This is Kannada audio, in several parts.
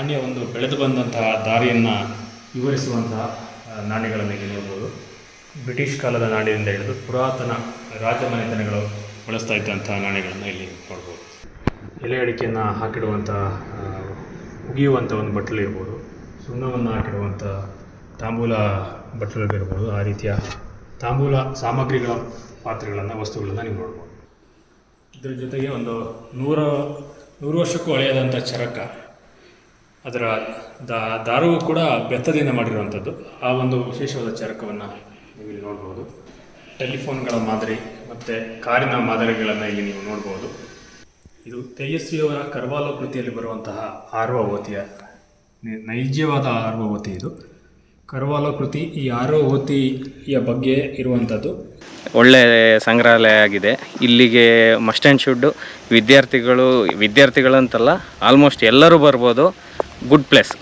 ನಾಣ್ಯ ಒಂದು ಬೆಳೆದು ಬಂದಂತಹ ದಾರಿಯನ್ನು ವಿವರಿಸುವಂತಹ ನಾಣ್ಯಗಳನ್ನು ಇಲ್ಲಿ ನೋಡ್ಬೋದು. ಬ್ರಿಟಿಷ್ ಕಾಲದ ನಾಣ್ಯದಿಂದ ಹಿಡಿದು ಪುರಾತನ ರಾಜಮನೆತನಗಳು ಬಳಸ್ತಾ ಇದ್ದಂತಹ ನಾಣ್ಯಗಳನ್ನು ಇಲ್ಲಿ ನೋಡ್ಬೋದು. ಎಲೆ ಅಡಿಕೆಯನ್ನು ಹಾಕಿಡುವಂಥ ಉಗಿಯುವಂಥ ಒಂದು ಬಟ್ಟಲು ಇರ್ಬೋದು. ಸುಣ್ಣವನ್ನು ಹಾಕಿಡುವಂಥ ತಾಂಬೂಲ ಬಟ್ಟಲುಗಳಿರ್ಬೋದು ಆ ರೀತಿಯ ತಾಂಬೂಲ ಸಾಮಗ್ರಿಗಳ ಪಾತ್ರೆಗಳನ್ನು, ವಸ್ತುಗಳನ್ನು ನೀವು ನೋಡ್ಬೋದು. ಇದರ ಜೊತೆಗೆ ಒಂದು ನೂರ, ನೂರು ವರ್ಷಕ್ಕೂ ಹಳೆಯದಂಥ ಚರಕ. ಅದರ ದಾರವು ಕೂಡ ಬೆತ್ತದಿಂದ ಮಾಡಿರುವಂಥದ್ದು. ಆ ಒಂದು ವಿಶೇಷವಾದ ಚರಕವನ್ನು ನೀವು ಇಲ್ಲಿ ನೋಡ್ಬೋದು. ಟೆಲಿಫೋನ್ಗಳ ಮಾದರಿ ಮತ್ತು ಕಾರಿನ ಮಾದರಿಗಳನ್ನು ಇಲ್ಲಿ ನೀವು ನೋಡ್ಬೋದು. ಇದು ತೇಜಸ್ವಿಯವರ ಕರ್ವಾಲೋ ಕೃತಿಯಲ್ಲಿ ಬರುವಂತಹ ಆರ್ವವತಿಯ ನೈಜವಾದ ಆರ್ವವತಿ ಇದು. ಕರ್ವಾಲೋ ಕೃತಿ ಈ ಆರ್ವವತಿಯ ಬಗ್ಗೆ ಇರುವಂಥದ್ದು. ಒಳ್ಳೆ ಸಂಗ್ರಹಾಲಯ ಆಗಿದೆ. ಇಲ್ಲಿಗೆ ಮಸ್ಟ್ ಆ್ಯಂಡ್ ಶುಡ್ಡು ವಿದ್ಯಾರ್ಥಿಗಳು, ವಿದ್ಯಾರ್ಥಿಗಳಂತಲ್ಲ, ಆಲ್ಮೋಸ್ಟ್ ಎಲ್ಲರೂ ಬರ್ಬೋದು. ಗುಡ್ ಪ್ಲೇಸ್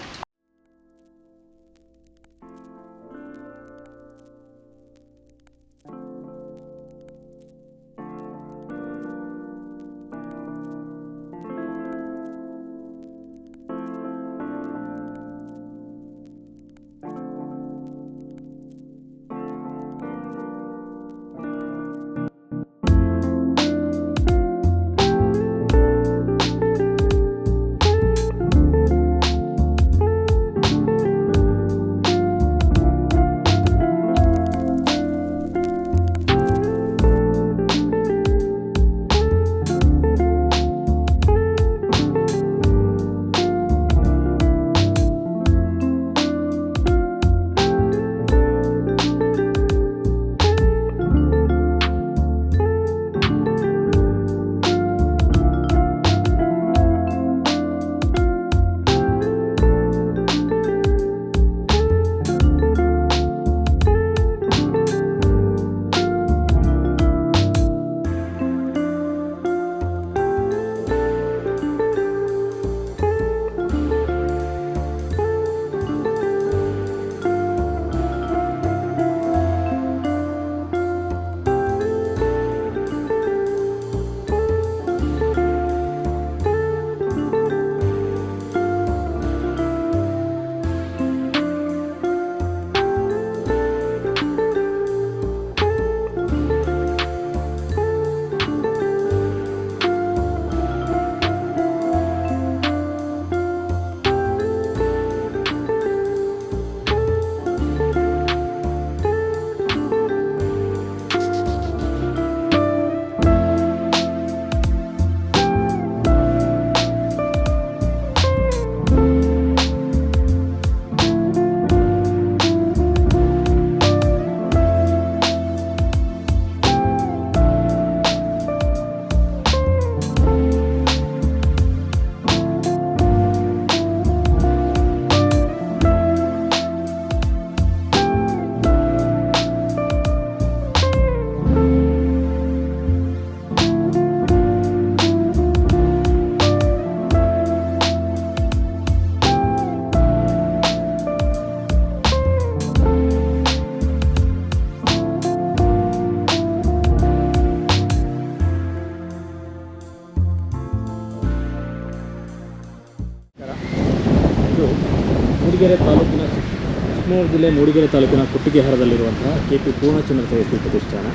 ಜಿಲ್ಲೆ ಮೂಡಿಗೆರೆ ತಾಲೂಕಿನ ಕುಟ್ಟಿಗೆಹಾರದಲ್ಲಿರುವಂತಹ ಕೆ ಪಿ ಪೂರ್ಣಚಂದ್ರ ತೇಜಸ್ವಿ ಪ್ರತಿಷ್ಠಾನ.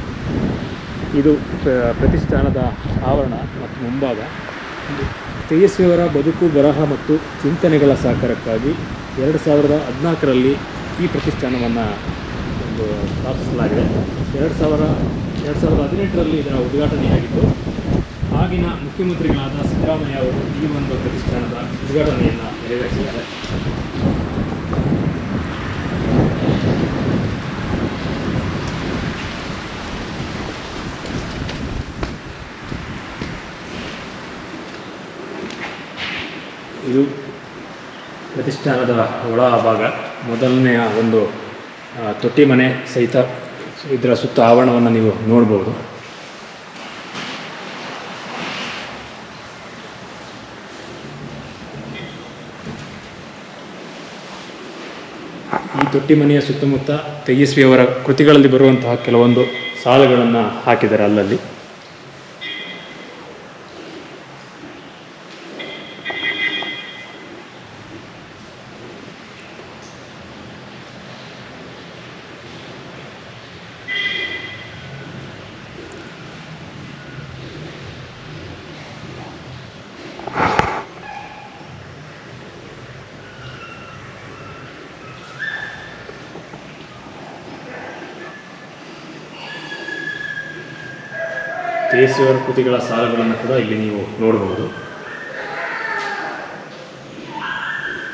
ಇದು ಪ್ರತಿಷ್ಠಾನದ ಆವರಣ ಮತ್ತು ಮುಂಭಾಗ. ತೇಜಸ್ವಿಯವರ ಬದುಕು, ಬರಹ ಮತ್ತು ಚಿಂತನೆಗಳ ಸಾಕಾರಕ್ಕಾಗಿ ಎರಡು ಸಾವಿರದ ಹದಿನಾಲ್ಕರಲ್ಲಿ ಈ ಪ್ರತಿಷ್ಠಾನವನ್ನು ಒಂದು ಸ್ಥಾಪಿಸಲಾಗಿದೆ. ಎರಡು ಸಾವಿರ, ಎರಡು ಸಾವಿರದ ಹದಿನೆಂಟರಲ್ಲಿ ಇದರ ಉದ್ಘಾಟನೆಯಾಗಿತ್ತು. ಆಗಿನ ಮುಖ್ಯಮಂತ್ರಿಗಳಾದ ಸಿದ್ದರಾಮಯ್ಯ ಅವರು ಈ ಒಂದು ಪ್ರತಿಷ್ಠಾನದ ಉದ್ಘಾಟನೆಯನ್ನು ನೆರವೇರಿಸಿದ್ದಾರೆ. ಇದು ಪ್ರತಿಷ್ಠಾನದ ಒಳ ಭಾಗ ಮೊದಲನೆಯ ಒಂದು ತೊಟ್ಟಿ ಮನೆ ಸಹಿತ ಇದರ ಸುತ್ತ ಆವರಣವನ್ನು ನೀವು ನೋಡ್ಬೋದು. ಈ ತೊಟ್ಟಿ ಮನೆಯ ಸುತ್ತಮುತ್ತ ತೇಜಸ್ವಿಯವರ ಕೃತಿಗಳಲ್ಲಿ ಬರುವಂತಹ ಕೆಲವೊಂದು ಸಾಲುಗಳನ್ನು ಹಾಕಿದ್ದಾರೆ ಅಲ್ಲಲ್ಲಿ. ತೇಜಸ್ವಿಯವರ ಕೃತಿಗಳ ಸಾಲುಗಳನ್ನು ಕೂಡ ಇಲ್ಲಿ ನೀವು ನೋಡಬಹುದು.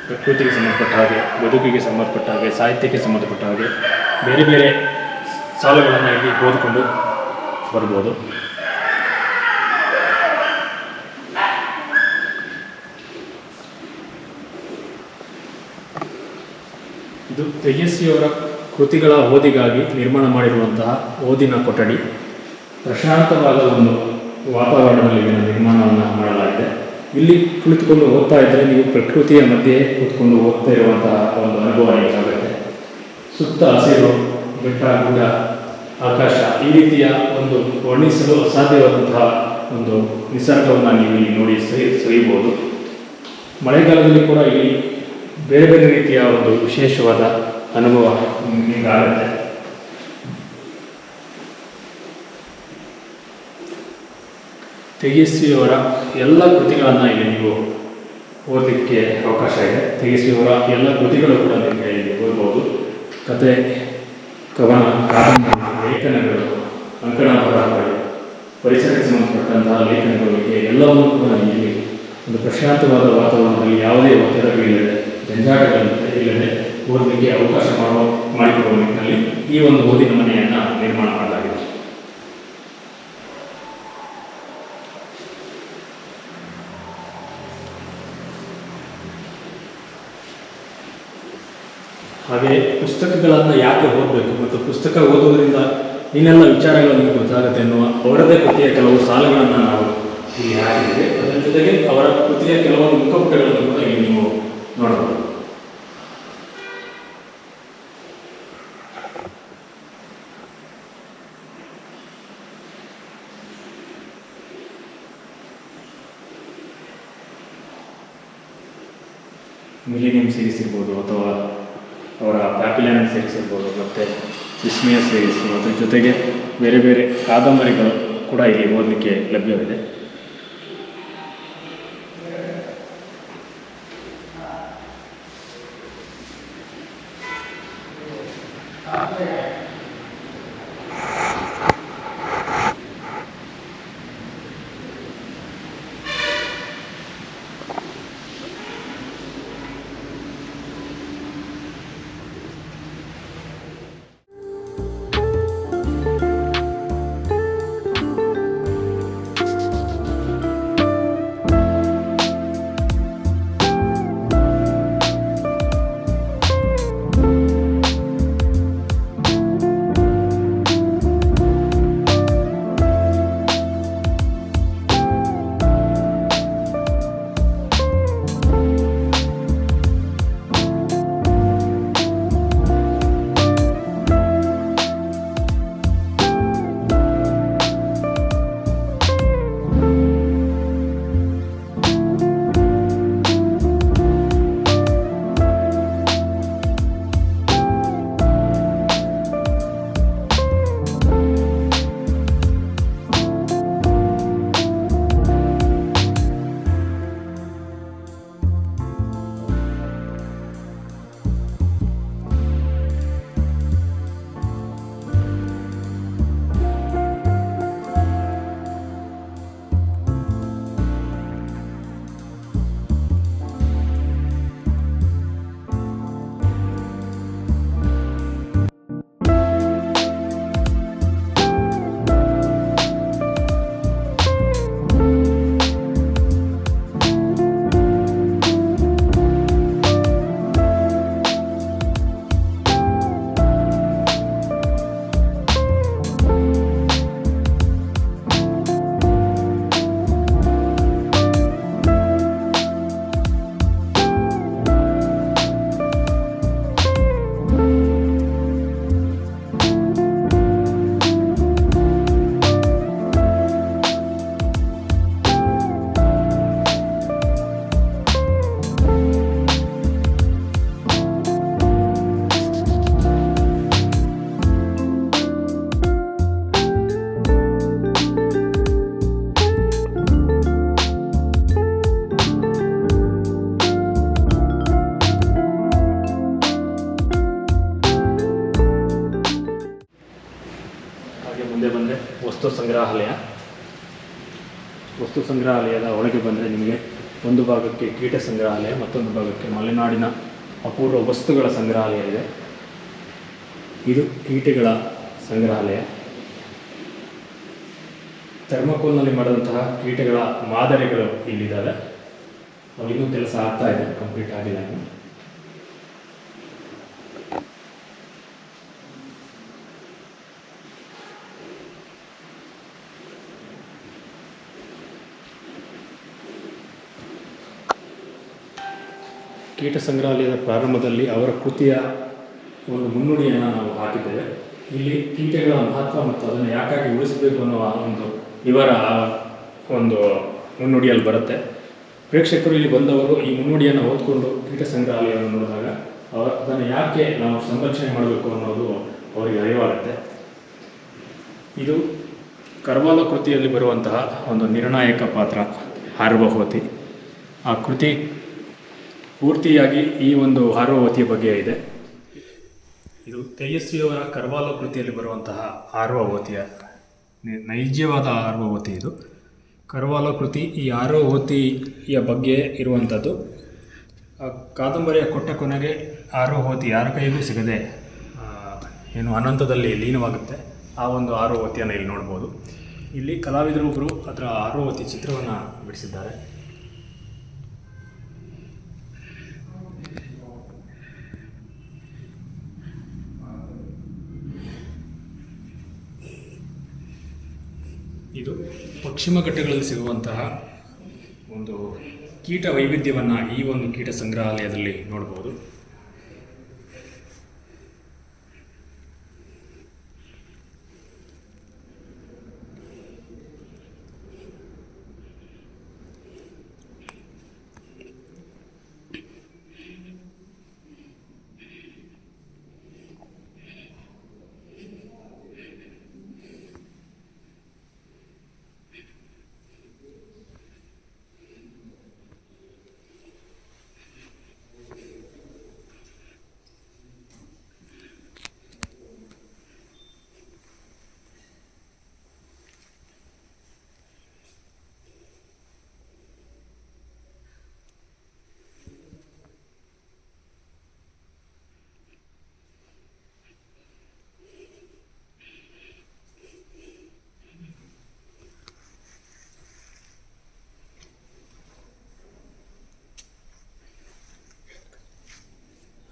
ಪ್ರಕೃತಿಗೆ ಸಂಬಂಧಪಟ್ಟ ಹಾಗೆ, ಬದುಕಿಗೆ ಸಂಬಂಧಪಟ್ಟ ಹಾಗೆ, ಸಾಹಿತ್ಯಕ್ಕೆ ಸಂಬಂಧಪಟ್ಟ ಹಾಗೆ ಬೇರೆ ಬೇರೆ ಸಾಲುಗಳನ್ನು ಇಲ್ಲಿ ಓದಿಕೊಂಡು ಬರ್ಬೋದು. ಇದು ತೇಜಸ್ವಿಯವರ ಕೃತಿಗಳ ಓದಿಗಾಗಿ ನಿರ್ಮಾಣ ಮಾಡಿರುವಂತಹ ಓದಿನ ಕೊಠಡಿ. ಪ್ರಶಾಂತವಾದ ಒಂದು ವಾತಾವರಣದಲ್ಲಿ ನಿರ್ಮಾಣವನ್ನು ಮಾಡಲಾಗಿದೆ. ಇಲ್ಲಿ ಕುಳಿತುಕೊಂಡು ಓದ್ತಾ ಇದ್ದರೆ ನೀವು ಪ್ರಕೃತಿಯ ಮಧ್ಯೆ ಕೂತ್ಕೊಂಡು ಓದ್ತಾ ಇರುವಂತಹ ಒಂದು ಅನುಭವ ನಿಮಗಾಗುತ್ತೆ. ಸುತ್ತ ಹಸಿರು, ಬೆಟ್ಟ, ಗುಡ್ಡ, ಆಕಾಶ ಈ ರೀತಿಯ ಒಂದು ವರ್ಣಿಸಲು ಅಸಾಧ್ಯವಾದಂತಹ ಒಂದು ನಿಸರ್ಗವನ್ನು ನೀವು ಇಲ್ಲಿ ನೋಡಿ ಸರಿ ಸವಿಬೋದು ಮಳೆಗಾಲದಲ್ಲಿ ಕೂಡ ಇಲ್ಲಿ ಬೇರೆ ಬೇರೆ ರೀತಿಯ ಒಂದು ವಿಶೇಷವಾದ ಅನುಭವ ನಿಮಗಾಗುತ್ತೆ. ತೇಜಸ್ವಿಯವರ ಎಲ್ಲ ಕೃತಿಗಳನ್ನು ಇಲ್ಲಿ ನೀವು ಓದಲಿಕ್ಕೆ ಅವಕಾಶ ಇದೆ. ತೇಜಸ್ವಿಯವರ ಎಲ್ಲ ಕೃತಿಗಳು ಕೂಡ ನಿಮಗೆ ಇಲ್ಲಿ ಓದ್ಬೋದು. ಕತೆ, ಕವನ ಲೇಖನಗಳು ಅಂಕಣ ಬರಹಗಳು ಪರಿಸರಕ್ಕೆ ಸಂಬಂಧಪಟ್ಟಂತಹ ಲೇಖನಗಳು ಬಗ್ಗೆ ಎಲ್ಲವನ್ನೂ ಕೂಡ ಇಲ್ಲಿ ಒಂದು ಪ್ರಶಾಂತವಾದ ವಾತಾವರಣದಲ್ಲಿ ಯಾವುದೇ ಒತ್ತಡಗಳಿಲ್ಲದೆ ಜಂಜಾಟಗಳಿಲ್ಲದೆ ಇಲ್ಲದೆ ಓದಲಿಕ್ಕೆ ಅವಕಾಶ ಮಾಡೋ ಮಾಡಿಕೊಡುವ ನಿಟ್ಟಿನಲ್ಲಿ ಈ ಒಂದು ಓದಿನ ಮನೆಯನ್ನು ನಿರ್ಮಾಣ ಮಾಡಲಾಗಿದೆ. ಹಾಗೆ ಪುಸ್ತಕಗಳನ್ನು ಯಾಕೆ ಓದಬೇಕು ಮತ್ತು ಪುಸ್ತಕ ಓದುವುದರಿಂದ ಏನೆಲ್ಲ ವಿಚಾರಗಳು ನಿಮಗೆ ಗೊತ್ತಾಗುತ್ತೆ ಎನ್ನುವ ಅವರದೇ ಕೃತಿಯ ಕೆಲವು ಸಾಲುಗಳನ್ನು ನಾವು ಇಲ್ಲಿ ಹಾಕಿದ್ದೇವೆ. ಅದರ ಜೊತೆಗೆ ಅವರ ಕೃತಿಯ ಕೆಲವೊಂದು ಮುಖಪುಟಗಳನ್ನು ಕೂಡ ಇಲ್ಲಿ ನೀವು ನೋಡಬಹುದು. ಮಿಲಿನಿಯಂ ಸೀರೀಸ್ ಇರ್ಬೋದು ಅಥವಾ ಸೀರೀಸ್ ಇರ್ಬೋದು ಮತ್ತು ವಿಸ್ಮಯ ಸೀರೀಸ್ ಜೊತೆಗೆ ಬೇರೆ ಬೇರೆ ಕಾದಂಬರಿಗಳು ಕೂಡ ಇಲ್ಲಿ ಓದಲಿಕ್ಕೆ ಲಭ್ಯವಿದೆ. ವಸ್ತು ಸಂಗ್ರಹಾಲಯದ ಒಳಗೆ ಬಂದರೆ ನಿಮಗೆ ಒಂದು ಭಾಗಕ್ಕೆ ಕೀಟ ಸಂಗ್ರಹಾಲಯ, ಮತ್ತೊಂದು ಭಾಗಕ್ಕೆ ಮಲೆನಾಡಿನ ಅಪೂರ್ವ ವಸ್ತುಗಳ ಸಂಗ್ರಹಾಲಯ ಇದೆ. ಇದು ಕೀಟಗಳ ಸಂಗ್ರಹಾಲಯ. ಥರ್ಮಕೋಲ್ನಲ್ಲಿ ಮಾಡಿದಂತಹ ಕೀಟಗಳ ಮಾದರಿಗಳು ಇಲ್ಲಿದ್ದಾವೆ. ಇನ್ನೂ ಕೆಲಸ ಆಗ್ತಾ ಇದೆ, ಕಂಪ್ಲೀಟ್ ಆಗಿಲ್ಲ ಕೀಟ ಸಂಗ್ರಹಾಲಯದ ಪ್ರಾರಂಭದಲ್ಲಿ ಅವರ ಕೃತಿಯ ಒಂದು ಮುನ್ನುಡಿಯನ್ನು ನಾವು ಹಾಕಿದ್ದೇವೆ. ಇಲ್ಲಿ ಕೀಟಗಳ ಮಹತ್ವ ಮತ್ತು ಅದನ್ನು ಯಾಕಾಗಿ ಉಳಿಸಬೇಕು ಅನ್ನೋ ಒಂದು ಇವರ ಒಂದು ಮುನ್ನುಡಿಯಲ್ಲಿ ಬರುತ್ತೆ. ಪ್ರೇಕ್ಷಕರು ಇಲ್ಲಿ ಬಂದವರು ಈ ಮುನ್ನುಡಿಯನ್ನು ಓದ್ಕೊಂಡು ಕೀಟ ಸಂಗ್ರಹಾಲಯವನ್ನು ನೋಡಿದಾಗ ಅವರು ಅದನ್ನು ಯಾಕೆ ನಾವು ಸಂರಕ್ಷಣೆ ಮಾಡಬೇಕು ಅನ್ನೋದು ಅವರಿಗೆ ಅರಿವಾಗುತ್ತೆ. ಇದು ಕರ್ವಾಲ ಕೃತಿಯಲ್ಲಿ ಬರುವಂತಹ ಒಂದು ನಿರ್ಣಾಯಕ ಪಾತ್ರ, ಹಾರ್ವಹೋತಿ. ಆ ಕೃತಿ ಪೂರ್ತಿಯಾಗಿ ಈ ಒಂದು ಆರ್ವವತಿಯ ಬಗ್ಗೆ ಇದೆ. ಇದು ತೇಜಸ್ವಿಯವರ ಕರ್ವಾಲೋ ಕೃತಿಯಲ್ಲಿ ಬರುವಂತಹ ಆರ್ವವತಿಯ ನೈಜವಾದ ಆರ್ವವತಿ ಇದು. ಕರ್ವಾಲೋ ಕೃತಿ ಈ ಆರ್ವವತಿಯ ಬಗ್ಗೆ ಇರುವಂಥದ್ದು. ಕಾದಂಬರಿಯ ಕೊಟ್ಟ ಕೊನೆಗೆ ಆರೋಹವತಿ ಯಾರ ಕೈಗೂ ಸಿಗದೆ ಏನು ಅನಂತದಲ್ಲಿ ಲೀನವಾಗುತ್ತೆ. ಆ ಒಂದು ಆರ್ವವತಿಯನ್ನು ಇಲ್ಲಿ ನೋಡ್ಬೋದು. ಇಲ್ಲಿ ಕಲಾವಿದರೊಬ್ಬರು ಅದರ ಆರ್ವವತಿ ಚಿತ್ರವನ್ನು ಬಿಡಿಸಿದ್ದಾರೆ. ಇದು ಪಶ್ಚಿಮ ಘಟ್ಟಗಳಲ್ಲಿ ಸಿಗುವಂತಹ ಒಂದು ಕೀಟ ವೈವಿಧ್ಯವನ್ನು ಈ ಒಂದು ಕೀಟ ಸಂಗ್ರಹಾಲಯದಲ್ಲಿ ನೋಡ್ಬೋದು.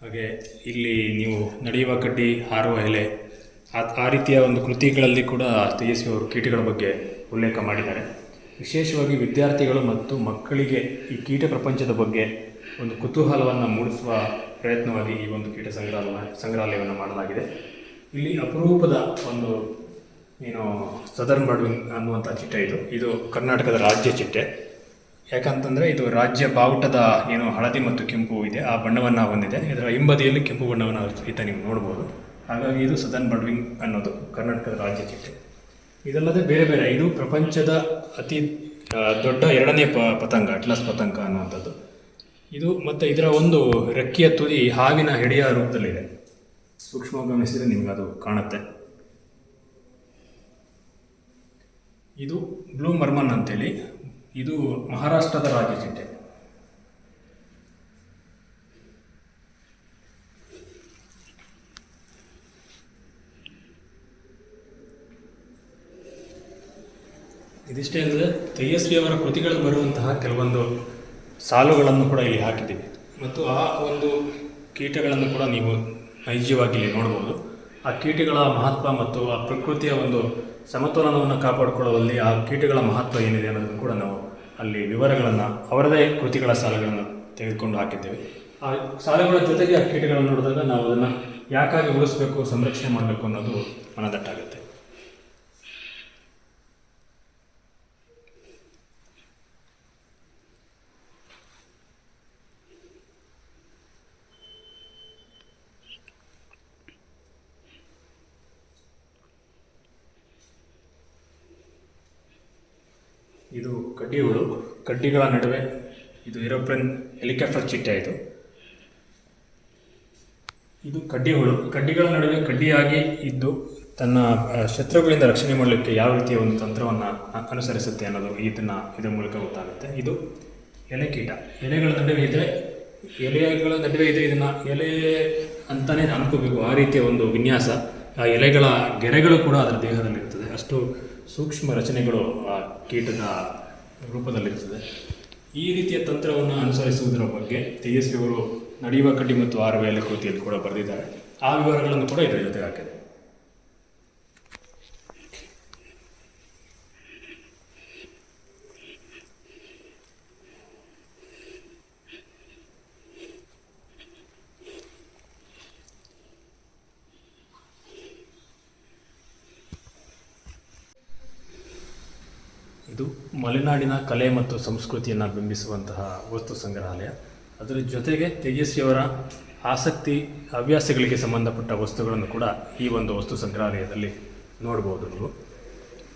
ಹಾಗೆ ಇಲ್ಲಿ ನೀವು ನಡೆಯುವ ಕಡ್ಡಿ ಹಾರುವ ಎಲೆ, ಆ ರೀತಿಯ ಒಂದು ಕೃತಿಗಳಲ್ಲಿ ಕೂಡ ತೇಜಸ್ವಿ ಅವರು ಕೀಟಗಳ ಬಗ್ಗೆ ಉಲ್ಲೇಖ ಮಾಡಿದ್ದಾರೆ. ವಿಶೇಷವಾಗಿ ವಿದ್ಯಾರ್ಥಿಗಳು ಮತ್ತು ಮಕ್ಕಳಿಗೆ ಈ ಕೀಟ ಪ್ರಪಂಚದ ಬಗ್ಗೆ ಒಂದು ಕುತೂಹಲವನ್ನು ಮೂಡಿಸುವ ಪ್ರಯತ್ನವಾಗಿ ಈ ಒಂದು ಕೀಟ ಸಂಗ್ರಹ ಸಂಗ್ರಹಾಲಯವನ್ನು ಮಾಡಲಾಗಿದೆ. ಇಲ್ಲಿ ಅಪರೂಪದ ಒಂದು ಏನು ಸದರ್ನ್ ಬಡ್ವಿನ್ ಅನ್ನುವಂಥ ಚಿಟ್ಟೆ ಇದು. ಇದು ಕರ್ನಾಟಕದ ರಾಜ್ಯ ಚಿಟ್ಟೆ. ಯಾಕಂತಂದರೆ ಇದು ರಾಜ್ಯ ಬಾವುಟದ ಏನು ಹಳದಿ ಮತ್ತು ಕೆಂಪು ಇದೆ, ಆ ಬಣ್ಣವನ್ನು ಹೊಂದಿದೆ. ಇದರ ಹಿಂಬದಿಯಲ್ಲಿ ಕೆಂಪು ಬಣ್ಣವನ್ನು ಸಹಿತ ನೀವು ನೋಡ್ಬೋದು. ಹಾಗಾಗಿ ಇದು ಸದನ್ ಬಡ್ವಿಂಗ್ ಅನ್ನೋದು ಕರ್ನಾಟಕದ ರಾಜ್ಯ ಚಿಟ್ಟೆ ಇದಲ್ಲದೆ ಬೇರೆ ಬೇರೆ, ಇದು ಪ್ರಪಂಚದ ಅತಿ ದೊಡ್ಡ ಎರಡನೇ ಪ, ಪತಂಗ, ಅಟ್ಲಸ್ ಪತಂಗ ಅನ್ನುವಂಥದ್ದು. ಇದು ಮತ್ತು ಇದರ ಒಂದು ರೆಕ್ಕೆಯ ತುದಿ ಹಾವಿನ ಹೆಡೆಯ ರೂಪದಲ್ಲಿದೆ. ಸೂಕ್ಷ್ಮ ಗಮನಿಸಿದರೆ ನಿಮ್ಗೆ ಅದು ಕಾಣುತ್ತೆ. ಇದು ಬ್ಲೂ ಮರ್ಮನ್ ಅಂತೇಳಿ ಇದು ಮಹಾರಾಷ್ಟ್ರದ ರಾಜ್ಯ ಚಿಟ್ಟೆ ಇದಿಷ್ಟೇ ಅಂದರೆ ತೇಜಸ್ವಿಯವರ ಕೃತಿಗಳು ಬರುವಂತಹ ಕೆಲವೊಂದು ಸಾಲುಗಳನ್ನು ಕೂಡ ಇಲ್ಲಿ ಹಾಕಿದ್ದೀವಿ. ಮತ್ತು ಆ ಒಂದು ಕೀಟಗಳನ್ನು ಕೂಡ ನೀವು ನೈಜವಾಗಿ ಇಲ್ಲಿ ನೋಡ್ಬೋದು. ಆ ಕೀಟಗಳ ಮಹತ್ವ ಮತ್ತು ಆ ಪ್ರಕೃತಿಯ ಒಂದು ಸಮತೋಲನವನ್ನು ಕಾಪಾಡಿಕೊಳ್ಳುವಲ್ಲಿ ಆ ಕೀಟಗಳ ಮಹತ್ವ ಏನಿದೆ ಅನ್ನೋದನ್ನು ಕೂಡ ನಾವು ಅಲ್ಲಿ ವಿವರಗಳನ್ನು, ಅವರದೇ ಕೃತಿಗಳ ಸಾಲುಗಳನ್ನು ತೆಗೆದುಕೊಂಡು ಹಾಕಿದ್ದೇವೆ. ಆ ಸಾಲುಗಳ ಜೊತೆಗೆ ಆ ಕೀಟಗಳನ್ನು ನೋಡಿದಾಗ ನಾವು ಅದನ್ನು ಯಾಕಾಗಿ ಉಳಿಸ್ಬೇಕು, ಸಂರಕ್ಷಣೆ ಮಾಡಬೇಕು ಅನ್ನೋದು ಮನದಟ್ಟಾಗುತ್ತೆ. ಇದು ಕಡ್ಡಿ ಹುಳು ಕಡ್ಡಿಗಳ ನಡುವೆ ಇದು ಏರೋಪ್ಲೇನ್ ಹೆಲಿಕಾಪ್ಟರ್ ಚಿಟ್ಟೆ ಇದು. ಇದು ಕಡ್ಡಿಗಳು. ಕಡ್ಡಿಗಳ ನಡುವೆ ಕಡ್ಡಿಯಾಗಿ ಇದ್ದು ತನ್ನ ಶತ್ರುಗಳಿಂದ ರಕ್ಷಣೆ ಮಾಡಲಿಕ್ಕೆ ಯಾವ ರೀತಿಯ ಒಂದು ತಂತ್ರವನ್ನು ಅನುಸರಿಸುತ್ತೆ ಅನ್ನೋದು ಇದನ್ನು, ಇದರ ಮೂಲಕ ಗೊತ್ತಾಗುತ್ತೆ. ಇದು ಎಲೆ ಕೀಟ ಎಲೆಗಳ ನಡುವೆ ಇದ್ದರೆ ಎಲೆಗಳ ನಡುವೆ ಇದೆ ಇದನ್ನು ಎಲೆ ಅಂತಲೇ ಅನ್ಕೋಬೇಕು. ಆ ರೀತಿಯ ಒಂದು ವಿನ್ಯಾಸ. ಆ ಎಲೆಗಳ ಗೆರೆಗಳು ಕೂಡ ಅದರ ದೇಹದಲ್ಲಿರ್ತದೆ ಅಷ್ಟು ಸೂಕ್ಷ್ಮ ರಚನೆಗಳು ಆ ಕೀಟದ ರೂಪದಲ್ಲಿರ್ತದೆ ಈ ರೀತಿಯ ತಂತ್ರವನ್ನು ಅನುಸರಿಸುವುದರ ಬಗ್ಗೆ ತೇಜಸ್ವಿ ಅವರು ನಡೆಯುವ ಕಡ್ಡಿ ಮತ್ತು ಆರವೆಯಲ್ಲಿ ಕೃತಿಯಲ್ಲಿ ಕೂಡ ಬರೆದಿದ್ದಾರೆ. ಆ ವಿವರಗಳನ್ನು ಕೂಡ ಇದರ ಜೊತೆ ಹಾಕಿದೆ ಇದು ಮಲೆನಾಡಿನ ಕಲೆ ಮತ್ತು ಸಂಸ್ಕೃತಿಯನ್ನು ಬಿಂಬಿಸುವಂತಹ ವಸ್ತು ಸಂಗ್ರಹಾಲಯ. ಅದರ ಜೊತೆಗೆ ತೇಜಸ್ವಿಯವರ ಆಸಕ್ತಿ, ಹವ್ಯಾಸಗಳಿಗೆ ಸಂಬಂಧಪಟ್ಟ ವಸ್ತುಗಳನ್ನು ಕೂಡ ಈ ಒಂದು ವಸ್ತು ಸಂಗ್ರಹಾಲಯದಲ್ಲಿ ನೋಡ್ಬೋದು ನೀವು.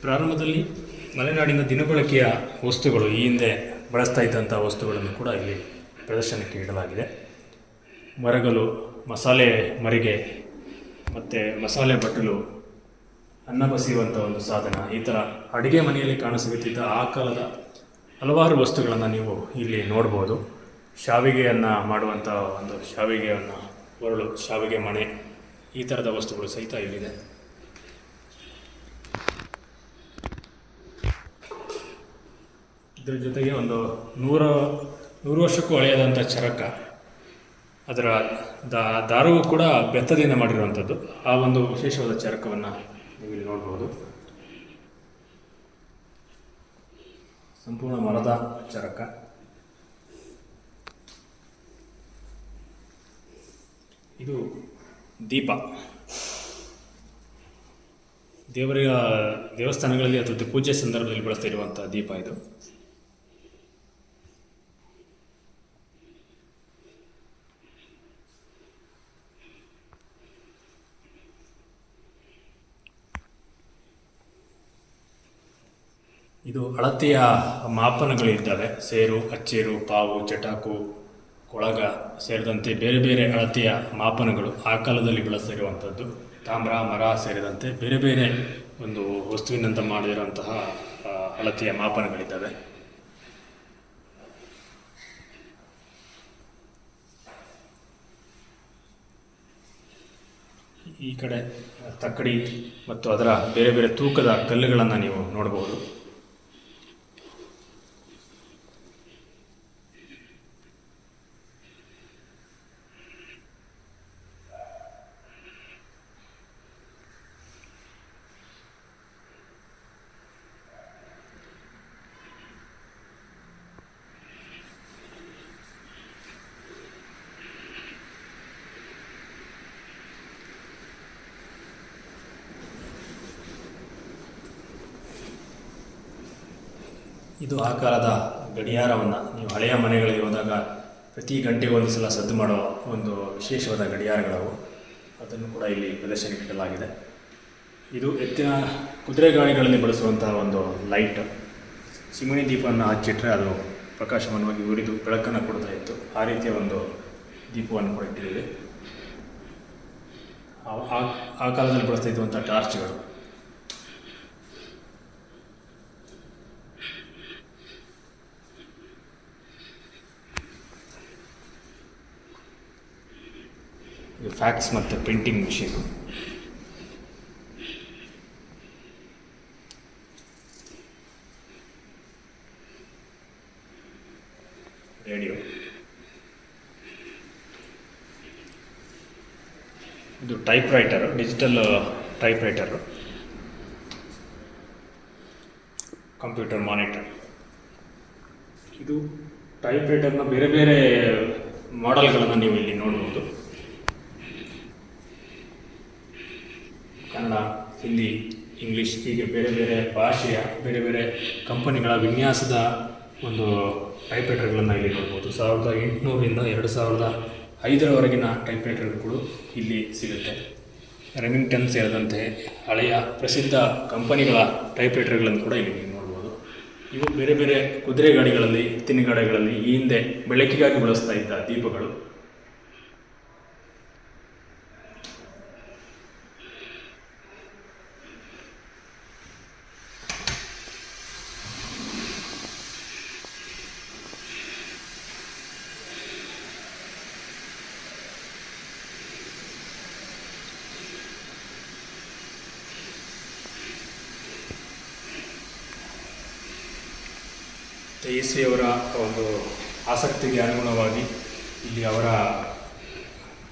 ಪ್ರಾರಂಭದಲ್ಲಿ ಮಲೆನಾಡಿನ ದಿನಬಳಕೆಯ ವಸ್ತುಗಳು ಈ ಹಿಂದೆ ಬಳಸ್ತಾ ಇದ್ದಂಥ ವಸ್ತುಗಳನ್ನು ಕೂಡ ಇಲ್ಲಿ ಪ್ರದರ್ಶನಕ್ಕೆ ಇಡಲಾಗಿದೆ. ಮರಗಳು ಮಸಾಲೆ ಮರಿಗೆ ಮತ್ತು ಮಸಾಲೆ ಬಟ್ಟಲು ಅನ್ನ ಬಸಿಯುವಂಥ ಒಂದು ಸಾಧನ, ಈ ಥರ ಅಡುಗೆ ಮನೆಯಲ್ಲಿ ಕಾಣಸಿಗುತ್ತಿದ್ದ ಆ ಕಾಲದ ಹಲವಾರು ವಸ್ತುಗಳನ್ನು ನೀವು ಇಲ್ಲಿ ನೋಡ್ಬೋದು. ಶಾವಿಗೆಯನ್ನು ಮಾಡುವಂಥ ಒಂದು ಶಾವಿಗೆಯನ್ನು, ಒರಳು, ಶಾವಿಗೆ ಮಣೆ, ಈ ಥರದ ವಸ್ತುಗಳು ಸಹಿತ ಇಲ್ಲಿದೆ. ಇದರ ಜೊತೆಗೆ ಒಂದು ನೂರ, ನೂರು ವರ್ಷಕ್ಕೂ ಹಳೆಯದಂಥ ಚರಕ, ಅದರ ದಾರವು ಕೂಡ ಬೆತ್ತದಿಂದ ಮಾಡಿರುವಂಥದ್ದು ಆ ಒಂದು ವಿಶೇಷವಾದ ಚರಕವನ್ನು ನೀವು ಇಲ್ಲಿ ನೋಡ್ಬೋದು. ಸಂಪೂರ್ಣ ಮರದ ಚರಕ ಇದು ದೀಪ. ದೇವರ ದೇವಸ್ಥಾನಗಳಲ್ಲಿ ಅಥವಾ ಪೂಜೆ ಸಂದರ್ಭದಲ್ಲಿ ಬಳಸ್ತಾ ಇರುವಂಥ ದೀಪ ಇದು. ಇದು ಅಳತೆಯ ಮಾಪನಗಳಿದ್ದಾವೆ. ಸೇರು ಅಚ್ಚೇರು ಪಾವು ಚಟಾಕು ಕೊಳಗ ಸೇರಿದಂತೆ ಬೇರೆ ಬೇರೆ ಅಳತೆಯ ಮಾಪನಗಳು ಆ ಕಾಲದಲ್ಲಿ ಬಳಸಿರುವಂಥದ್ದು ತಾಮ್ರ, ಮರ ಸೇರಿದಂತೆ ಬೇರೆ ಬೇರೆ ಒಂದು ವಸ್ತುವಿನಂತ ಮಾಡಿರುವಂತಹ ಅಳತೆಯ ಮಾಪನಗಳಿದ್ದಾವೆ. ಈ ಕಡೆ ತಕ್ಕಡಿ ಮತ್ತು ಅದರ ಬೇರೆ ಬೇರೆ ತೂಕದ ಕಲ್ಲುಗಳನ್ನು ನೀವು ನೋಡಬಹುದು. ಇದು ಆ ಕಾಲದ ಗಡಿಯಾರವನ್ನು ನೀವು ಹಳೆಯ ಮನೆಗಳಿಗೆ ಹೋದಾಗ ಪ್ರತಿ ಗಂಟೆಗೆ ಒಂದು ಸಲ ಸದ್ದು ಮಾಡೋ ಒಂದು ವಿಶೇಷವಾದ ಗಡಿಯಾರಗಳವು ಅದನ್ನು ಕೂಡ ಇಲ್ಲಿ ಪ್ರದರ್ಶನಕ್ಕೆ ಇಡಲಾಗಿದೆ ಇದು ಎತ್ತಿನ ಕುದುರೆ ಗಾಡಿಗಳಲ್ಲಿ ಬಳಸುವಂತಹ ಒಂದು ಲೈಟ್. ಸಿಮಣಿ ದೀಪವನ್ನು ಹಚ್ಚಿಟ್ರೆ ಅದು ಪ್ರಕಾಶಮಾನವಾಗಿ ಉರಿದು ಬೆಳಕನ್ನು ಕೊಡ್ತಾ ಇತ್ತು. ಆ ರೀತಿಯ ಒಂದು ದೀಪವನ್ನು ಕೂಡ ಇಟ್ಟಿದ್ದೀವಿ. ಆ- ಆ ಕಾಲದಲ್ಲಿ ಬಳಸ್ತಾ ಇದ್ದಂಥ ಟಾರ್ಚ್ಗಳು. ಫ್ಯಾಕ್ಸ್ ಮತ್ತು ಪ್ರಿಂಟಿಂಗ್ ಮಿಷಿನ್ ರೇಡಿಯೋ ಇದು typewriter digital typewriter computer monitor ಇದು ಟೈಪ್ ರೈಟರ್ನ ಬೇರೆ ಬೇರೆ ಮಾಡೆಲ್ಗಳನ್ನು ನೀವು ಇಲ್ಲಿ ನೋಡ್ಬೋದು ಕನ್ನಡ ಹಿಂದಿ ಇಂಗ್ಲೀಷ್ ಹೀಗೆ ಬೇರೆ ಬೇರೆ ಭಾಷೆಯ, ಬೇರೆ ಬೇರೆ ಕಂಪನಿಗಳ ವಿನ್ಯಾಸದ ಒಂದು ಟೈಪ್ ರೈಟರ್ಗಳನ್ನು ಇಲ್ಲಿ ನೋಡ್ಬೋದು. ಸಾವಿರದ ಎಂಟುನೂರಿಂದ ಎರಡು ಸಾವಿರದ ಐದರವರೆಗಿನ ಟೈಪ್ ರೈಟರ್ಗಳು ಇಲ್ಲಿ ಸಿಗುತ್ತೆ. ರೆಮಿಂಗ್ಟನ್ ಸೇರಿದಂತೆ ಹಳೆಯ ಪ್ರಸಿದ್ಧ ಕಂಪನಿಗಳ ಟೈಪ್ ರೈಟರ್ಗಳನ್ನು ಕೂಡ ಇಲ್ಲಿ ನೋಡ್ಬೋದು. ಇವು ಬೇರೆ ಬೇರೆ ಕುದುರೆ ಗಾಡಿಗಳಲ್ಲಿ, ಎತ್ತಿನ ಗಾಡಿಗಳಲ್ಲಿ ಈ ಹಿಂದೆ ಬೆಳಕಿಗಾಗಿ ಬಳಸ್ತಾ ಇದ್ದ ದೀಪಗಳು. ಯೇಸುವಿಯವರ ಒಂದು ಆಸಕ್ತಿಗೆ ಅನುಗುಣವಾಗಿ ಇಲ್ಲಿ ಅವರ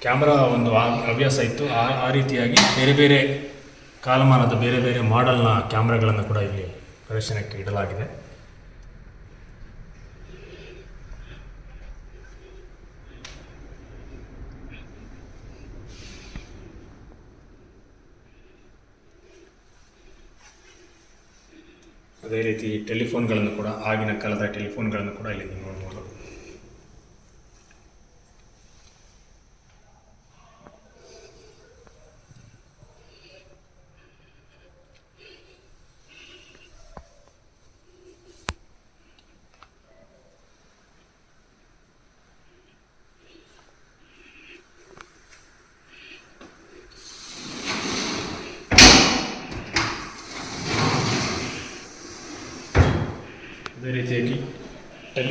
ಕ್ಯಾಮ್ರಾ ಒಂದು ಹವ್ಯಾಸ ಇತ್ತು. ಆ ಆ ರೀತಿಯಾಗಿ ಬೇರೆ ಬೇರೆ ಕಾಲಮಾನದ ಬೇರೆ ಬೇರೆ ಮಾಡೆಲ್ನ ಕ್ಯಾಮ್ರಾಗಳನ್ನು ಕೂಡ ಇಲ್ಲಿ ಪ್ರದರ್ಶನಕ್ಕೆ ಇಡಲಾಗಿದೆ ಅದೇ ರೀತಿ ಟೆಲಿಫೋನ್ಗಳನ್ನು ಕೂಡ ಆಗಿನ ಕಾಲದ ಟೆಲಿಫೋನ್ಗಳನ್ನು ಕೂಡ ಇಲ್ಲಿ ನೋಡಬಹುದು ಅದೇ ರೀತಿಯಾಗಿ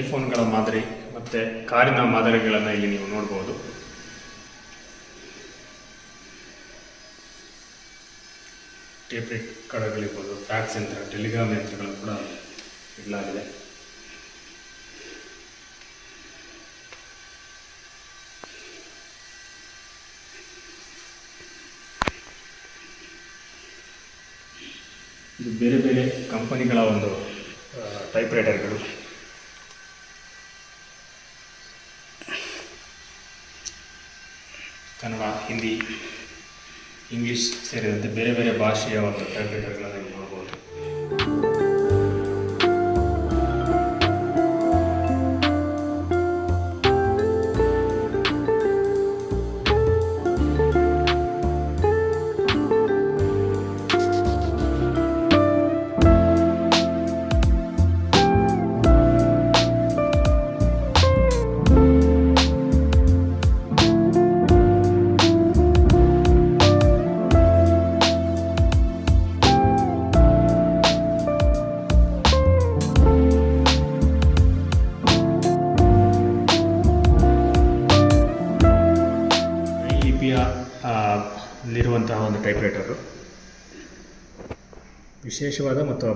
ಟೆಲಿಫೋನ್ಗಳ ಮಾದರಿ ಮತ್ತು ಕಾರಿನ ಮಾದರಿಗಳನ್ನು ಇಲ್ಲಿ ನೀವು ನೋಡ್ಬೋದು. ಟೇಪ್ ಕಡಗಳಿರ್ಬೋದು ಫ್ಯಾಕ್ಸ್ ಯಂತ್ರ ಟೆಲಿಗ್ರಾಮ್ ಯಂತ್ರಗಳು ಕೂಡ ಇಡಲಾಗಿದೆ. ಇದು ಬೇರೆ ಬೇರೆ ಕಂಪನಿಗಳ ಒಂದು ಟೈಪ್ ರೈಟರ್ಗಳು ಕನ್ನಡ ಹಿಂದಿ ಇಂಗ್ಲಿಷ್ ಸೇರಿದಂತೆ ಬೇರೆ ಬೇರೆ ಭಾಷೆಯ ಒಂದು ಟೈಪ್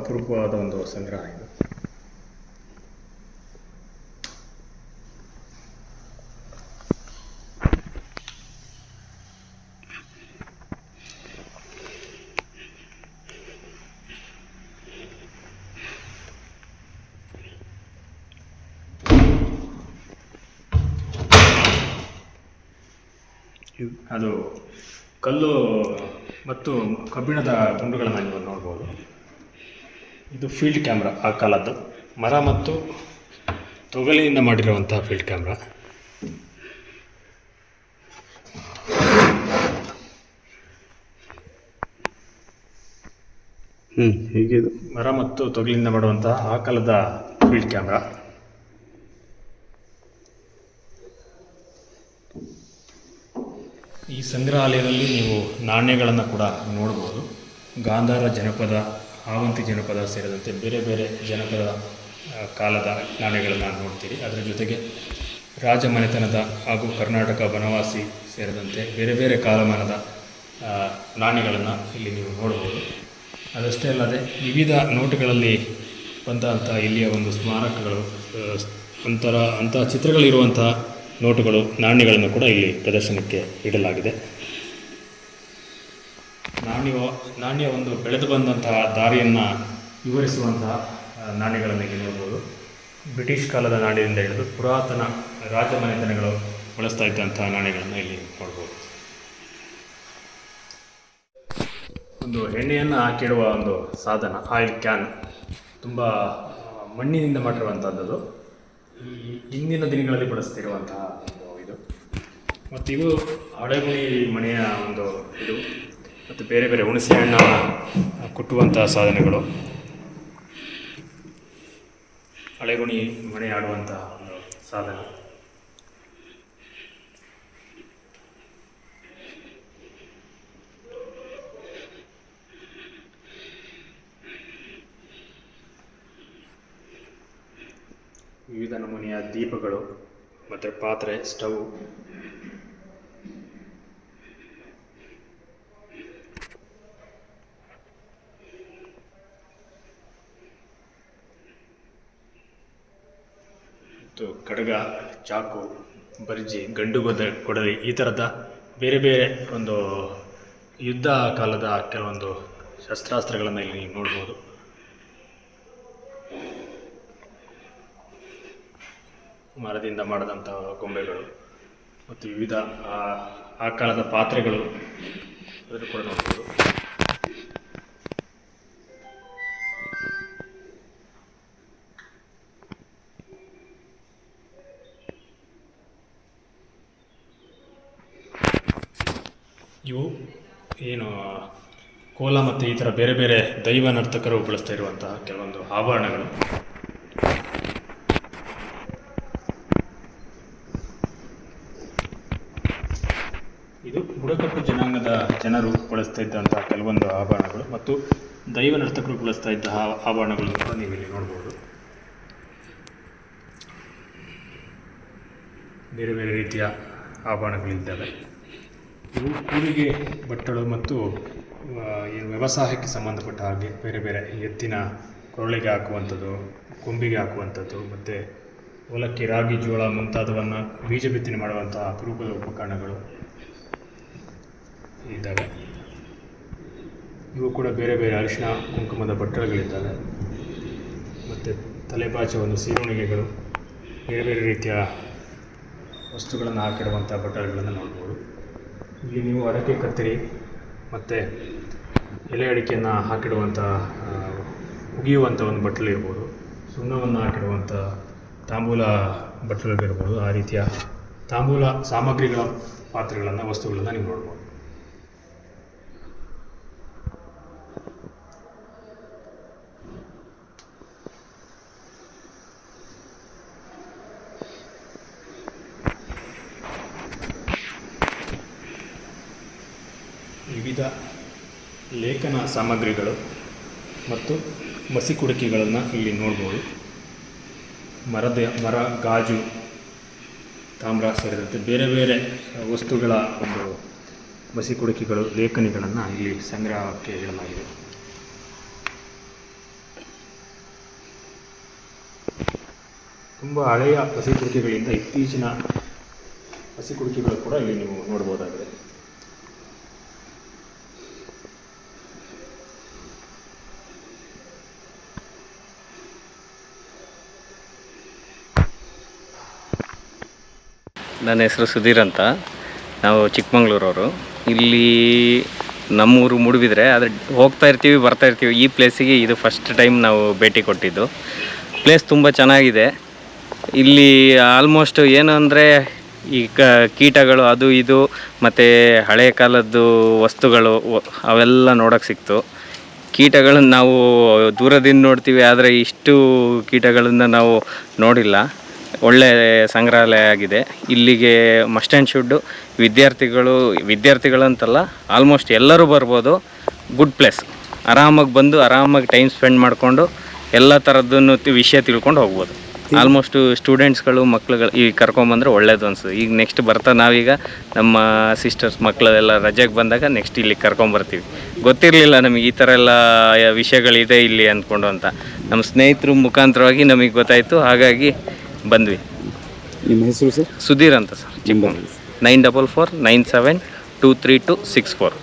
ಅಪರೂಪವಾದ ಒಂದು ಸಂಗ್ರಹ ಇದು ಅದು ಕಲ್ಲು ಮತ್ತು ಕಬ್ಬಿಣದ ಗುಂಡುಗಳನ್ನು ನೀವು ನೋಡ್ಬೋದು. ಇದು ಫೀಲ್ಡ್ ಕ್ಯಾಮ್ರಾ ಆ ಕಾಲದ್ದು. ಮರ ಮತ್ತು ತೊಗಲಿನಿಂದ ಮಾಡಿರುವಂತಹ ಫೀಲ್ಡ್ ಕ್ಯಾಮ್ರಾ ಹ್ಞೂ ಹೀಗಿದು. ಮರ ಮತ್ತು ತೊಗಲಿನಿಂದ ಮಾಡುವಂತಹ ಆ ಕಾಲದ ಫೀಲ್ಡ್ ಕ್ಯಾಮ್ರಾ ಈ ಸಂಗ್ರಹಾಲಯದಲ್ಲಿ ನೀವು ನಾಣ್ಯಗಳನ್ನು ಕೂಡ ನೋಡ್ಬೋದು. ಗಾಂಧಾರ ಜನಪದ ಆವಂತಿ ಜನಪದ ಸೇರಿದಂತೆ ಬೇರೆ ಬೇರೆ ಜನಪದ ಕಾಲದ ನಾಣ್ಯಗಳನ್ನು ನೋಡ್ತೀರಿ. ಅದರ ಜೊತೆಗೆ ರಾಜಮನೆತನದ ಹಾಗೂ ಕರ್ನಾಟಕ ಬನವಾಸಿ ಸೇರಿದಂತೆ ಬೇರೆ ಬೇರೆ ಕಾಲಮಾನದ ನಾಣ್ಯಗಳನ್ನು ಇಲ್ಲಿ ನೀವು ನೋಡ್ಬೋದು. ಅದಷ್ಟೇ ಅಲ್ಲದೆ ವಿವಿಧ ನೋಟುಗಳಲ್ಲಿ ಬಂದಂಥ ಇಲ್ಲಿಯ ಒಂದು ಸ್ಮಾರಕಗಳು ಅಂತರ ಅಂಥ ಚಿತ್ರಗಳಿರುವಂತಹ ನೋಟುಗಳು, ನಾಣ್ಯಗಳನ್ನು ಕೂಡ ಇಲ್ಲಿ ಪ್ರದರ್ಶನಕ್ಕೆ ಇಡಲಾಗಿದೆ. ನಾಣ್ಯ ನಾಣ್ಯ ಒಂದು ಬೆಳೆದು ಬಂದಂತಹ ದಾರಿಯನ್ನು ವಿವರಿಸುವಂತಹ ನಾಣ್ಯಗಳನ್ನು ಇಲ್ಲಿ ನೋಡ್ಬೋದು ಬ್ರಿಟಿಷ್ ಕಾಲದ ನಾಣ್ಯದಿಂದ ಹಿಡಿದು ಪುರಾತನ ರಾಜಮನೆತನಗಳು ಬಳಸ್ತಾ ಇದ್ದಂತಹ ನಾಣ್ಯಗಳನ್ನು ಇಲ್ಲಿ ನೋಡ್ಬೋದು. ಒಂದು ಎಣ್ಣೆಯನ್ನು ಹಾಕಿಡುವ ಒಂದು ಸಾಧನ ಆಯಿಲ್ ಕ್ಯಾನ್ ತುಂಬ ಮಣ್ಣಿನಿಂದ ಮಾಡಿರುವಂಥದ್ದು ಹಿಂದಿನ ದಿನಗಳಲ್ಲಿ ಬಳಸ್ತಿರುವಂತಹ ಇದು. ಮತ್ತು ಇವು ಹಳೆಗುಣಿ ಮನೆಯ ಒಂದು ಇದು. ಮತ್ತು ಬೇರೆ ಬೇರೆ ಹುಣಸೆ ಹಣ್ಣನ್ನು ಕುಟ್ಟುವಂತಹ ಸಾಧನಗಳು. ಹಳೆಗುಣಿ ಮನೆ ಆಡುವಂತಹ ಒಂದು ಸಾಧನ. ವಿವಿಧ ನಮೂನೆಯ ದೀಪಗಳು, ಮತ್ತು ಪಾತ್ರೆ, ಸ್ಟವ್ ಮತ್ತು ಕಡಗ, ಚಾಕು, ಬರ್ಜಿ ಗಂಡು ಗೊದ ಕೊಡಲಿ ಈ ಥರದ ಬೇರೆ ಬೇರೆ ಒಂದು ಯುದ್ಧ ಕಾಲದ ಕೆಲವೊಂದು ಶಸ್ತ್ರಾಸ್ತ್ರಗಳನ್ನು ಇಲ್ಲಿ ನೀವು ನೋಡ್ಬೋದು. ಮರದಿಂದ ಮಾಡಿದಂಥ ಗೊಂಬೆಗಳು ಮತ್ತು ವಿವಿಧ ಆ ಕಾಲದ ಪಾತ್ರೆಗಳು ಅದನ್ನು ಕೂಡ ನೋಡ್ಬೋದು. ಕೋಲ ಮತ್ತು ಈ ಥರ ಬೇರೆ ಬೇರೆ ದೈವ ನರ್ತಕರು ಬಳಸ್ತಾ ಇರುವಂತಹ ಕೆಲವೊಂದು ಆಭರಣಗಳು. ಇದು ಬುಡಕಟ್ಟು ಜನಾಂಗದ ಜನರು ಬಳಸ್ತಾ ಇದ್ದಂತಹ ಕೆಲವೊಂದು ಆಭರಣಗಳು ಮತ್ತು ದೈವ ನರ್ತಕರು ಬಳಸ್ತಾ ಇದ್ದ ಆಭರಣಗಳನ್ನು ಕೂಡ ನೀವು ಇಲ್ಲಿ ನೋಡ್ಬೋದು. ಬೇರೆ ಬೇರೆ ರೀತಿಯ ಆಭರಣಗಳಿದ್ದಾವೆ. ಇವು ಕೂಲಿಗೆ ಬಟ್ಟಲು ಮತ್ತು ಏನು ವ್ಯವಸಾಯಕ್ಕೆ ಸಂಬಂಧಪಟ್ಟ ಹಾಗೆ ಬೇರೆ ಬೇರೆ ಎತ್ತಿನ ಕೊರಳಿಗೆ ಹಾಕುವಂಥದ್ದು, ಕೊಂಬಿಗೆ ಹಾಕುವಂಥದ್ದು, ಮತ್ತು ಹೊಲಕ್ಕೆ ರಾಗಿ, ಜೋಳ ಮುಂತಾದವನ್ನು ಬೀಜ ಬಿತ್ತನೆ ಮಾಡುವಂತಹ ಅಪರೂಪದ ಉಪಕರಣಗಳು ಇದ್ದಾವೆ. ಇವು ಕೂಡ ಬೇರೆ ಬೇರೆ ಅರಿಶಿನ ಕುಂಕುಮದ ಬಟ್ಟಲುಗಳಿದ್ದಾವೆ ಮತ್ತು ತಲೆಬಾಚುವ ಒಂದು ಸೀರುಣಿಗೆಗಳು, ಬೇರೆ ಬೇರೆ ರೀತಿಯ ವಸ್ತುಗಳನ್ನು ಹಾಕಿಡುವಂಥ ಬಟ್ಟಲುಗಳನ್ನು ನೋಡ್ಬೋದು. ಇಲ್ಲಿ ನೀವು ಅರಕೆ, ಕತ್ತರಿ, ಮತ್ತು ಎಲೆ ಅಡಿಕೆಯನ್ನು ಹಾಕಿಡುವಂಥ ಉಗಿಯುವಂಥ ಒಂದು ಬಟ್ಟಲು ಇರ್ಬೋದು. ಸುಣ್ಣವನ್ನು ಹಾಕಿಡುವಂಥ ತಾಂಬೂಲ ಬಟ್ಟಲುಗಳಿರ್ಬೋದು ಆ ರೀತಿಯ ತಾಂಬೂಲ ಸಾಮಗ್ರಿಗಳ ಪಾತ್ರೆಗಳನ್ನು, ವಸ್ತುಗಳನ್ನು ನೀವು ನೋಡ್ಬೋದು ವಿವಿಧ ಲೇಖನ ಸಾಮಗ್ರಿಗಳು ಮತ್ತು ಮಸಿ ಕುಡಿಕೆಗಳನ್ನು ಇಲ್ಲಿ ನೋಡ್ಬೋದು. ಮರದ ಮರ, ಗಾಜು, ತಾಮ್ರ ಸೇರಿದಂತೆ ಬೇರೆ ಬೇರೆ ವಸ್ತುಗಳ ಒಂದು ಮಸಿ ಕುಡಿಕೆಗಳು ಲೇಖನಿಗಳನ್ನು ಇಲ್ಲಿ ಸಂಗ್ರಹಕ್ಕೆ ಇಡಲಾಗಿದೆ. ತುಂಬ ಹಳೆಯ ಹಸಿ ಕುಡಿಕೆಗಳಿಂದ ಇತ್ತೀಚಿನ ಹಸಿ ಕುಡಿಕೆಗಳು ಕೂಡ ಇಲ್ಲಿ ನೀವು ನೋಡ್ಬೋದಾಗಿದೆ. ನನ್ನ ಹೆಸರು ಸುಧೀರ್ ಅಂತ. ನಾವು ಚಿಕ್ಕಮಂಗ್ಳೂರವರು. ಇಲ್ಲಿ ನಮ್ಮೂರು ಮೂಡುಬಿದ್ರೆ ಆದರೆ ಹೋಗ್ತಾ ಇರ್ತೀವಿ, ಬರ್ತಾ ಇರ್ತೀವಿ. ಈ ಪ್ಲೇಸಿಗೆ ಇದು ಫಸ್ಟ್ ಟೈಮ್ ನಾವು ಭೇಟಿ ಕೊಟ್ಟಿದ್ದು. ಪ್ಲೇಸ್ ತುಂಬ ಚೆನ್ನಾಗಿದೆ. ಇಲ್ಲಿ ಆಲ್ಮೋಸ್ಟ್ ಏನು ಅಂದರೆ ಈ ಕೀಟಗಳು ಅದು ಇದು, ಮತ್ತು ಹಳೆಯ ಕಾಲದ್ದು ವಸ್ತುಗಳು ಅವೆಲ್ಲ ನೋಡೋಕೆ ಸಿಕ್ತು. ಕೀಟಗಳನ್ನು ನಾವು ದೂರದಿಂದ ನೋಡ್ತೀವಿ, ಆದರೆ ಇಷ್ಟು ಕೀಟಗಳನ್ನು ನಾವು ನೋಡಿಲ್ಲ. ಒಳ್ಳೆ ಸಂಗ್ರಹಾಲಯ ಆಗಿದೆ. ಇಲ್ಲಿಗೆ ಮಸ್ಟ್ ಆ್ಯಂಡ್ ಶುಡ್ಡು ವಿದ್ಯಾರ್ಥಿಗಳು ವಿದ್ಯಾರ್ಥಿಗಳಂತಲ್ಲ ಆಲ್ಮೋಸ್ಟ್ ಎಲ್ಲರೂ ಬರ್ಬೋದು. ಗುಡ್ ಪ್ಲೇಸ್ ಆರಾಮಾಗಿ ಬಂದು ಆರಾಮಾಗಿ ಟೈಮ್ ಸ್ಪೆಂಡ್ ಮಾಡಿಕೊಂಡು ಎಲ್ಲ ಥರದ್ದನ್ನು ವಿಷಯ ತಿಳ್ಕೊಂಡು ಹೋಗ್ಬೋದು. ಆಲ್ಮೋಸ್ಟು ಸ್ಟೂಡೆಂಟ್ಸ್ಗಳು ಮಕ್ಳುಗಳು ಈಗ ಕರ್ಕೊಂಬಂದ್ರೆ ಒಳ್ಳೇದು ಅನ್ಸುತ್ತೆ. ಈಗ ನೆಕ್ಸ್ಟ್ ಬರ್ತಾ ನಾವೀಗ ನಮ್ಮ ಸಿಸ್ಟರ್ಸ್ ಮಕ್ಕಳೆಲ್ಲ ರಜೆಗೆ ಬಂದಾಗ ನೆಕ್ಸ್ಟ್ ಇಲ್ಲಿ ಕರ್ಕೊಂಬರ್ತೀವಿ ಗೊತ್ತಿರಲಿಲ್ಲ ನಮಗೆ ಈ ಥರ ಎಲ್ಲ ವಿಷಯಗಳಿದೆ ಇಲ್ಲಿ ಅಂದ್ಕೊಂಡು ಅಂತ. ನಮ್ಮ ಸ್ನೇಹಿತರು ಮುಖಾಂತರವಾಗಿ ನಮಗೆ ಗೊತ್ತಾಯಿತು. ಹಾಗಾಗಿ ಬಂದ್ವಿ. ನಿಮ್ಮ ಹೆಸರು ಸರ್? ಸುಧೀರ್ ಅಂತ sir. Chikmagalur nine double four nine seven two three two six four.